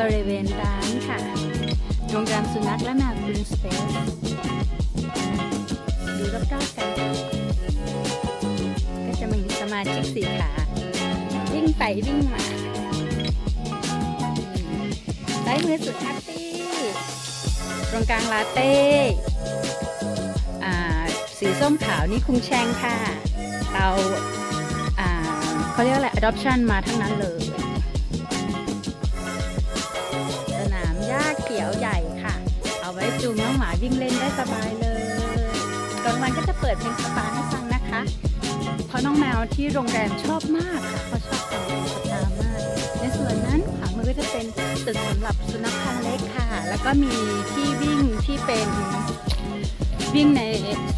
บริเวณร้านค่ะโรงแรมสุนัขและแมวกรีนสเปซดูรอบๆกัน ก็จะมีสมาชิกสี่ขา วิ่งไปวิ่งมาซ้ายมือสุดแฮปปี้ตรงกลางลาเต้อ่าสีส้มขาวนี่คุงแชงค่ะ เตาอ่าเขาเรียกอะไร adoption มาทั้งนั้นเลย จูงน้องหมาวิ่งเล่นได้สบายเลยกลางวันก็จะเปิดเพลงสปาให้ฟังนะคะ เพราะน้องแมวที่โรงแรมชอบมากค่ะเขาชอบฟังเพลงสปามาก ในส่วนนั้นขวามือก็จะเป็นตึกสำหรับสุนัขพันธุ์เล็กค่ะ แล้วก็มีที่วิ่งที่เป็นวิ่งใน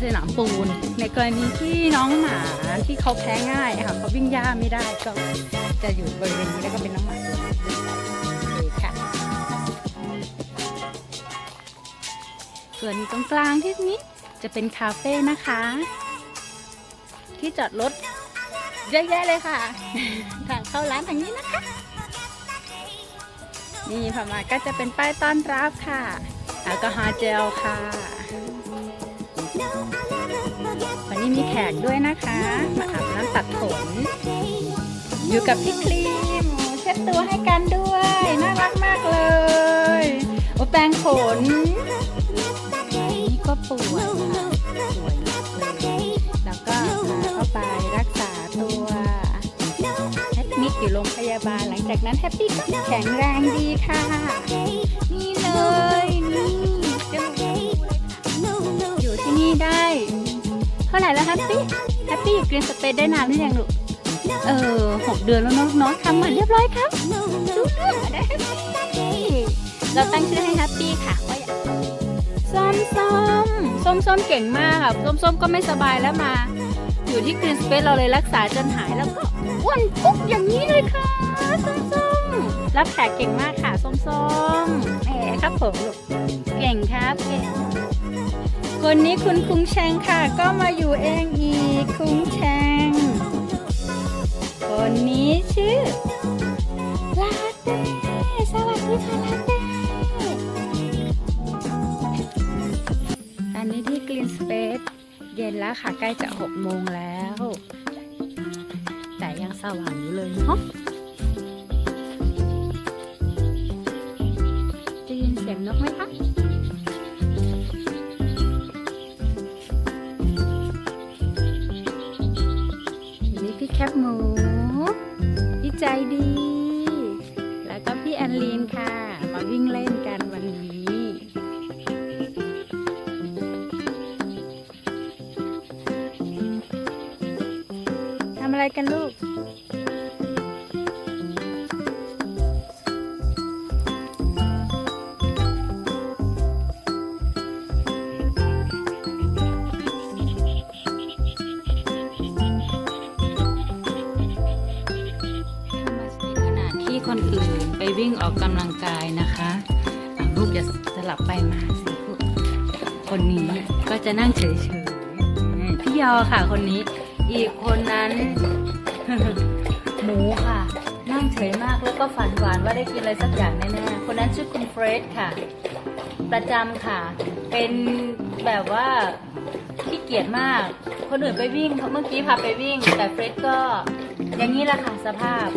สนามปูน ในกรณีที่น้องหมาที่เขาแพ้ง่ายค่ะเขาวิ่งหญ้าไม่ได้ก็จะอยู่บริเวณนี้แล้วก็เป็นน้องหมา ส่วนตรงกลางที่นี้จะเป็นคาเฟ่นะคะ ที่จอดรถเยอะแยะเลยค่ะ ทางเข้าร้านทางนี้นะคะ นี่พอมาก็จะเป็นป้ายต้อนรับค่ะแอลกอฮอล์เจลค่ะ วันนี้มีแขกด้วยนะคะ มาอาบน้ำตัดขนอยู่กับพี่ครีมเช็ดตัวให้กันด้วย โรงพยาบาลหลังจากนั้นแฮปปี้ก็แข็งแรงดีค่ะ นี่เลยนี่จมูกฟูเลยค่ะอยู่ที่นี่ได้ เท่าไหร่แล้วแฮปปี้แฮปปี้อยู่กรีนสเปซได้นานหรือยังลูกเออหกเดือนแล้วเนาะเนาะทำมาเรียบร้อยครับรู้เรื่องมาได้แฮปปี้เราตั้งชื่อให้แฮปปี้ค่ะว่าอยากส้มส้มส้มส้มเก่งมากค่ะส้มส้มก็ไม่สบายแล้วมา อยู่ที่กรีนสเปซเราเลยรักษาจนหายแล้วก็ อ้วนปุ๊บอย่างนี้เลยค่ะส้มส้มรับแขกเก่งมากค่ะส้มส้มแหมครับผมลูกเก่งครับเก่งคนนี้คุณคุ้งแชงค่ะ ก็มาอยู่เองอีกคุ้งแชง คนนี้ชื่อลาเต้สวัสดีค่ะลาเต้อันนี้ที่กรีนสเปซเย็นแล้วค่ะ ใกล้จะหกโมงแล้ว สว่างอยู่เลยเนาะจะยินเสียงนกไหมคะนี่พี่แคปหมูพี่ใจดี แล้วก็พี่แอนลีนค่ะ มาวิ่งเล่นกันวันนี้ทำอะไรกันลูก คนอื่นไปวิ่งออกกำลังกายนะคะลูกจะสลับไปมาสิลูกคนนี้ก็จะนั่งเฉยๆพี่ยอค่ะคนนี้ อีกคนนั้น หมูค่ะ นั่งเฉยมากแล้วก็ฝันหวานว่าได้กินอะไรสักอย่างแน่ๆคนนั้นชื่อคุณเฟรดค่ะ ประจำค่ะ เป็นแบบว่าขี้เกียจมาก คนอื่นไปวิ่งเมื่อกี้พาไปวิ่ง แต่เฟรดก็อย่างนี้แหละค่ะสภาพ